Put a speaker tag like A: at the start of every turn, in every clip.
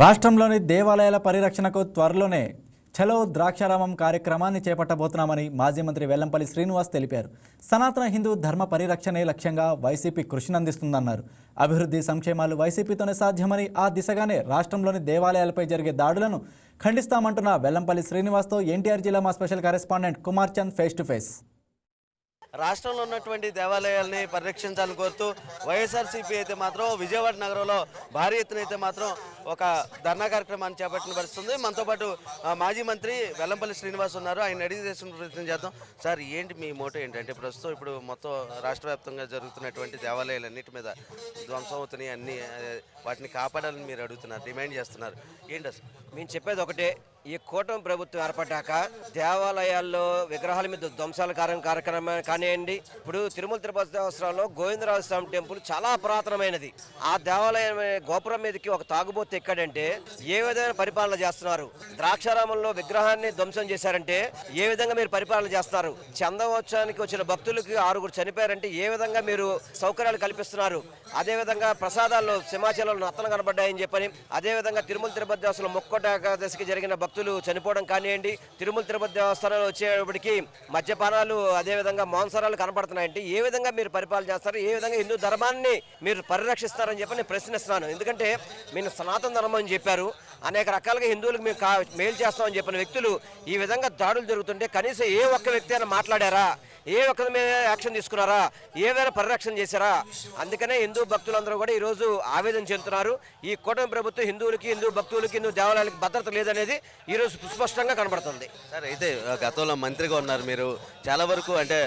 A: రాష్ట్రంలోని దేవాలయాల పరిరక్షణకు త్వరలోనే చలో ద్రాక్షారామం కార్యక్రమాన్ని చేపట్టబోతున్నామని మాజీ మంత్రి వెల్లంపల్లి శ్రీనివాస్ తెలిపారు. సనాతన హిందూ ధర్మ పరిరక్షణే లక్ష్యంగా వైసీపీ కృషినందిస్తుందన్నారు అభివృద్ధి సంక్షేమాలు వైసీపీతోనే సాధ్యమని ఆ దిశగానే రాష్ట్రంలోని దేవాలయాలపై జరిగే దాడులను ఖండిస్తామంటున్న వెల్లంపల్లి శ్రీనివాస్తో ఎన్టీఆర్ జిల్లా మా special correspondent Kumar Chand face to face.
B: రాష్ట్రంలో ఉన్నటువంటి దేవాలయాల్ని పరిరక్షించాలని కోరుతూ వైఎస్ఆర్సీపీ అయితే మాత్రం విజయవాడ నగరంలో భారీ ఎత్తున అయితే మాత్రం ఒక ధర్నా కార్యక్రమాన్ని చేపట్టిన పరిస్థితుంది. మనతో పాటు మాజీ మంత్రి వెల్లంపల్లి శ్రీనివాస్ ఉన్నారు. ఆయన అడిగి చేసిన ప్రయత్నం చేద్దాం. సార్ ఏంటి మీ మోటో ఏంటంటే ప్రస్తుతం ఇప్పుడు మొత్తం రాష్ట్ర వ్యాప్తంగా జరుగుతున్నటువంటి దేవాలయాలన్నిటి మీద ధ్వంసం అవుతున్నాయి. అన్ని వాటిని కాపాడాలని మీరు అడుగుతున్నారు డిమాండ్ చేస్తున్నారు. ఏంటి అసలు?
C: మేము చెప్పేది ఒకటే ఈ కూటమి ప్రభుత్వం ఏర్పడ్డాక దేవాలయాల్లో విగ్రహాల మీద ధ్వంసాల కార్య కార్యక్రమం కానివ్వండి. ఇప్పుడు తిరుమల తిరుపతి దేవస్థానంలో గోవిందరాజ స్వామి టెంపుల్ చాలా పురాతనమైనది. ఆ దేవాలయం గోపురం మీదకి ఒక తాగుబోతు ఎక్కడంటే ఏ విధమైన పరిపాలన చేస్తున్నారు? ద్రాక్షారామంలో విగ్రహాన్ని ధ్వంసం చేశారంటే ఏ విధంగా మీరు పరిపాలన చేస్తున్నారు? చందవోత్సవానికి వచ్చిన భక్తులకి ఆరుగురు చనిపోయారంటే ఏ విధంగా మీరు సౌకర్యాలు కల్పిస్తున్నారు? అదే విధంగా ప్రసాదాల్లో సింహాచలంలో నత్తలు కనబడ్డాయని చెప్పని అదే విధంగా తిరుమల తిరుపతి దేవస్థానంలో మొక్కోట దశకి జరిగిన భక్తులు చనిపోవడం కానివ్వండి తిరుమల తిరుపతి దేవస్థానంలో వచ్చేటప్పటికి మద్యపానాలు అదే విధంగా మాంసారాలు కనపడుతున్నాయంటే ఏ విధంగా మీరు పరిపాలన చేస్తారు? ఏ విధంగా హిందూ ధర్మాన్ని మీరు పరిరక్షిస్తారని చెప్పి నేను ప్రశ్నిస్తున్నాను. ఎందుకంటే మీరు సనాతన ధర్మం అని చెప్పారు. అనేక రకాలుగా హిందువులకు మేము మేలు చేస్తామని చెప్పిన వ్యక్తులు ఈ విధంగా దాడులు జరుగుతుంటే కనీసం ఏ ఒక్క వ్యక్తి అయినా మాట్లాడారా? ఏ ఒక్కరి మీద యాక్షన్ తీసుకున్నారా? ఏదైనా పరిరక్షణ చేశారా? అందుకనే హిందూ భక్తులందరూ కూడా ఈరోజు ఆవేదన చెందుతున్నారు. ఈ కూటమి ప్రభుత్వం హిందువులకి హిందూ భక్తులకి హిందూ దేవాలయాలకి భద్రత లేదనేది ఈరోజు సుస్పష్టంగా కనబడుతుంది.
B: సార్ అయితే గతంలో మంత్రిగా ఉన్నారు మీరు. చాలా వరకు అంటే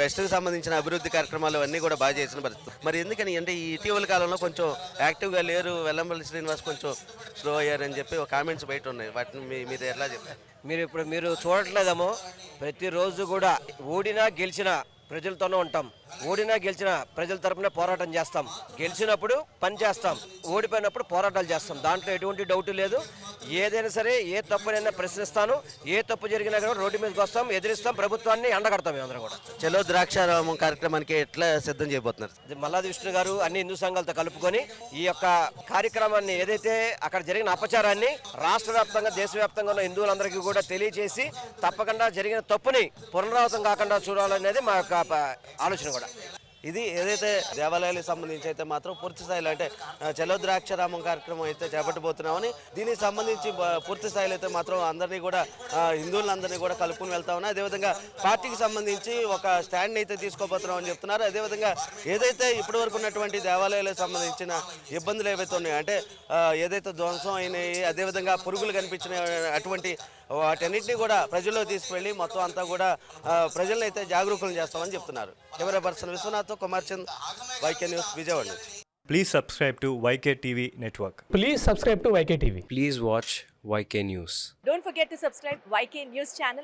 B: వెస్ట్కి సంబంధించిన అభివృద్ధి కార్యక్రమాలు అన్నీ కూడా బాగా చేసిన పరిస్థితి. మరి ఎందుకని? అంటే ఈ ఇటీవల కాలంలో కొంచెం యాక్టివ్గా లేరు. వెల్లంపల్లి శ్రీనివాస్ కొంచెం స్లో అయ్యారని చెప్పి ఒక కామెంట్స్ బయట ఉన్నాయి. వాటిని మీరు ఎలా చెప్పారు?
C: మీరు ఇప్పుడు మీరు చూడట్లేదేమో ప్రతిరోజు కూడా ఓడినా గెలిచినా ప్రజలతోనే ఉంటాం. ఓడినా గెలిచినా ప్రజల తరపునే పోరాటం చేస్తాం. గెలిచినప్పుడు పని చేస్తాం. ఓడిపోయినప్పుడు పోరాటాలు చేస్తాం. దాంట్లో ఎటువంటి డౌట్ లేదు. ఏదైనా సరే ఏ తప్పునైనా ప్రశ్నిస్తాను. ఏ తప్పు జరిగినా కూడా రోడ్డు మీదకి వస్తాం ఎదిరిస్తాం ప్రభుత్వాన్ని ఎండగడతాం మేమందరం కూడా.
B: చలో ద్రాక్షారామం కార్యక్రమానికి ఎట్లా సిద్ధం చేయబోతున్నారు?
C: మల్లాది విష్ణు గారు అన్ని హిందూ సంఘాలతో కలుపుకొని ఈ యొక్క కార్యక్రమాన్ని ఏదైతే అక్కడ జరిగిన అపచారాన్ని రాష్ట్ర వ్యాప్తంగా దేశవ్యాప్తంగా ఉన్న హిందువులందరికీ కూడా తెలియజేసి తప్పకుండా జరిగిన తప్పుని పునరావృతం కాకుండా చూడాలనేది మా యొక్క ఆలోచన కూడా. ahora.
B: ఇది ఏదైతే దేవాలయాలకు సంబంధించి అయితే మాత్రం పూర్తి స్థాయిలో అంటే ఆ, చలో ద్రాక్షారామం కార్యక్రమం అయితే చేపట్టబోతున్నామని దీనికి సంబంధించి పూర్తి స్థాయిలో అయితే మాత్రం అందరినీ కూడా హిందువులందరినీ కూడా కలుపుకుని వెళ్తా ఉన్నాయి అదేవిధంగా పార్టీకి సంబంధించి ఒక స్టాండ్ అయితే తీసుకోబోతున్నామని చెప్తున్నారు. అదేవిధంగా ఏదైతే ఇప్పటి వరకు ఉన్నటువంటి దేవాలయాలకు సంబంధించిన ఇబ్బందులు ఏవైతే ఉన్నాయో అంటే ఏదైతే ధ్వంసం అయినాయి అదేవిధంగా పురుగులు కనిపించిన అటువంటి వాటన్నిటిని కూడా ప్రజల్లో తీసుకువెళ్ళి మొత్తం అంతా కూడా ప్రజలను అయితే జాగరూకులు చేస్తామని చెప్తున్నారు. Camera person Vishwanath Kumar Chand YK news Vijayawada నుంచి
D: Please subscribe to YK TV Network.
E: Please subscribe to YK TV.
F: Please watch YK News.
G: Don't forget to subscribe YK News channel